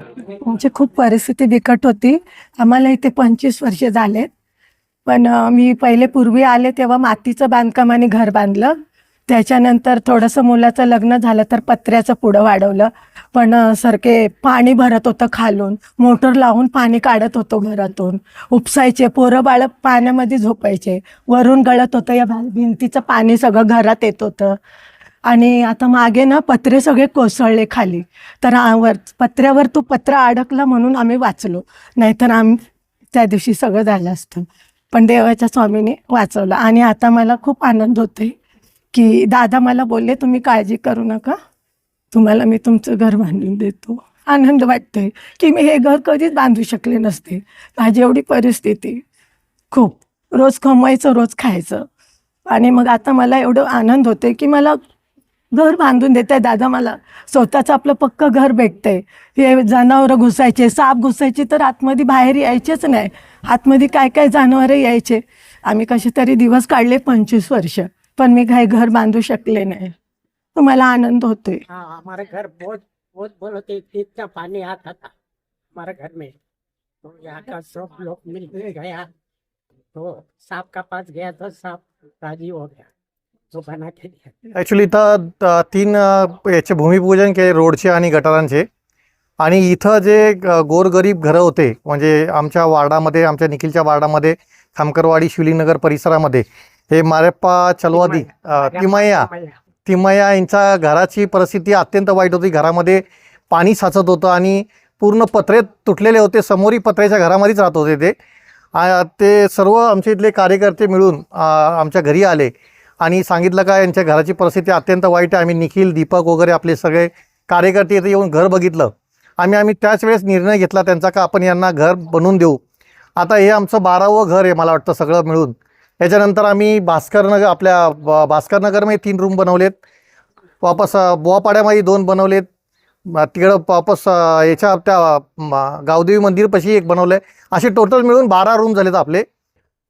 आमची खूप परिस्थिती बिकट होती. आम्हाला इथे पंचवीस वर्ष झालेत. पण मी पहिले पूर्वी आले तेव्हा मातीचं बांधकाम आणि घर बांधलं. त्याच्यानंतर थोडंसं मुलाचं लग्न झालं तर पत्र्याचं पुढं वाढवलं. पण सारखे पाणी भरत होतं खालून. मोटर लावून पाणी काढत होतो घरातून. उपसायचे पोरं बाळ पाण्यामध्ये झोपायचे. वरून गळत होतं या भिंतीचं पाणी सगळं घरात येत होतं. आणि आता मागे ना पत्रे सगळे कोसळले खाली. तर वर पत्र्यावर तो पत्र अडकला म्हणून आम्ही वाचलो. नाहीतर आम त्या दिवशी सगळं झालं असतं. पण देवाच्या स्वामीने वाचवलं. आणि आता मला खूप आनंद होते की दादा मला बोलले तुम्ही काळजी करू नका. तुम्हाला मी तुमचं घर बांधून देतो. आनंद वाटतोय की मी हे घर कधीच बांधू शकले नसते. माझी एवढी परिस्थिती. खूप. रोज कमवायचं रोज खायचं. आणि मग आता मला एवढं आनंद होते की मला घर बांधून देत. आहे दादा मला स्वतःचं आपलं पक्क घर भेटतंय. हे जनावरं घुसायचे साप घुसायचे तर आतमध्ये बाहेर यायचेच नाही. आतमध्ये काय काय जनावरं यायचे? आम्ही कसे तरी दिवस काढले पंचवीस वर्ष पण मी काही घर बांधू शकले नाही. तुम्हाला मला आनंद होतोय. हाँ हमारे घर बहुत बहुत इतना पानी आता था हमारे घर में तो यहाँ का सब लोग मिल गया. तो सांप का पास गया तो सांप राजी हो गया. ॲक्च्युली इथं तीन याचे भूमिपूजन केले रोडचे आणि गटारांचे. आणि इथं जे गोरगरीब घरं होते म्हणजे आमच्या वार्डामध्ये आमच्या निखिलच्या वार्डामध्ये खामकरवाडी शिवलिंगनगर परिसरामध्ये हे मारेप्पा चलवादी तिमय्या तिमय्या यांच्या घराची परिस्थिती अत्यंत वाईट होती. घरामध्ये पाणी साचत होतं आणि पूर्ण पत्रे तुटलेले होते. समोरही पत्र्याच्या घरामध्येच राहत होते ते. ते सर्व आमचे इथले कार्यकर्ते मिळून आमच्या घरी आले. आणि सांगितलं का यांच्या घराची परिस्थिती अत्यंत वाईट आहे. आम्ही निखिल दीपक वगैरे आपले सगळे कार्यकर्ते इथे येऊन घर बघितलं. आम्ही आम्ही त्याच वेळेस निर्णय घेतला त्यांचा का आपण यांना घर बनवून देऊ. आता हे आमचं बारावं घर आहे मला वाटतं सगळं मिळून. त्याच्यानंतर आम्ही भास्करनगर आपल्या ब- भास्करनगरमध्ये तीन रूम बनवलेत. वापस बोवापाड्यामध्ये दोन बनवलेत. तिकडं वापस याच्या त्या गावदेवी मंदिरपाशी एक बनवलं आहे असे टोटल मिळून बारा रूम झालेत आपले.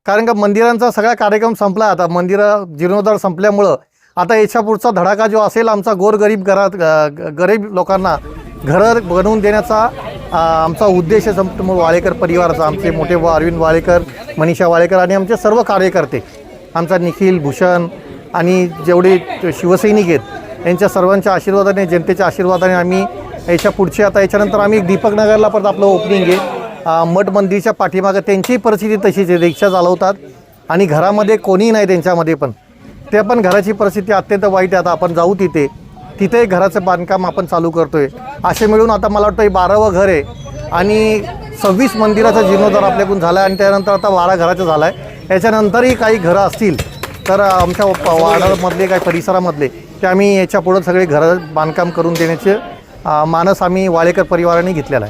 कारण का मंदिरांचा सगळा कार्यक्रम संपला आता. मंदिरं जीर्णोद्धार संपल्यामुळं आता याच्या पुढचा धडाका जो असेल आमचा गोरगरीब घरात ग- गरीब लोकांना घरं बनवून देण्याचा आमचा उद्देश आहे संपूर्ण वाळेकर परिवाराचा. आमचे मोठे वा- अरविंद वाळेकर मनीषा वाळेकर आणि आमचे सर्व कार्यकर्ते. आमचा निखिल भूषण आणि जेवढे शिवसैनिक आहेत यांच्या सर्वांच्या आशीर्वादाने जनतेच्या आशीर्वादाने आम्ही याच्या पुढचे आता याच्यानंतर आम्ही दीपकनगरला परत आपलं ओपनिंग आहे. मठ मंदिरच्या पाठीमागं त्यांचीही परिस्थिती तशीच आहे. रिक्षा चालवतात आणि घरामध्ये कोणीही नाही त्यांच्यामध्ये पण. ते पण घराची परिस्थिती अत्यंत वाईट आहे. आता आपण जाऊ तिथे. तिथे घराचं बांधकाम आपण चालू करतो आहे असे मिळून आता मला वाटतं हे बारावं घर आहे. आणि सव्वीस मंदिराचा जीर्णोद्धार आपल्याकडून झाला आहे आणि त्यानंतर आता बारा घराचं झालं आहे याच्यानंतरही काही घरं असतील तर आमच्या वाड्यामधले काही परिसरामधले ते आम्ही याच्यापुढं सगळे घरं बांधकाम करून देण्याचे मानस आम्ही वाळेकर परिवाराने घेतलेला आहे.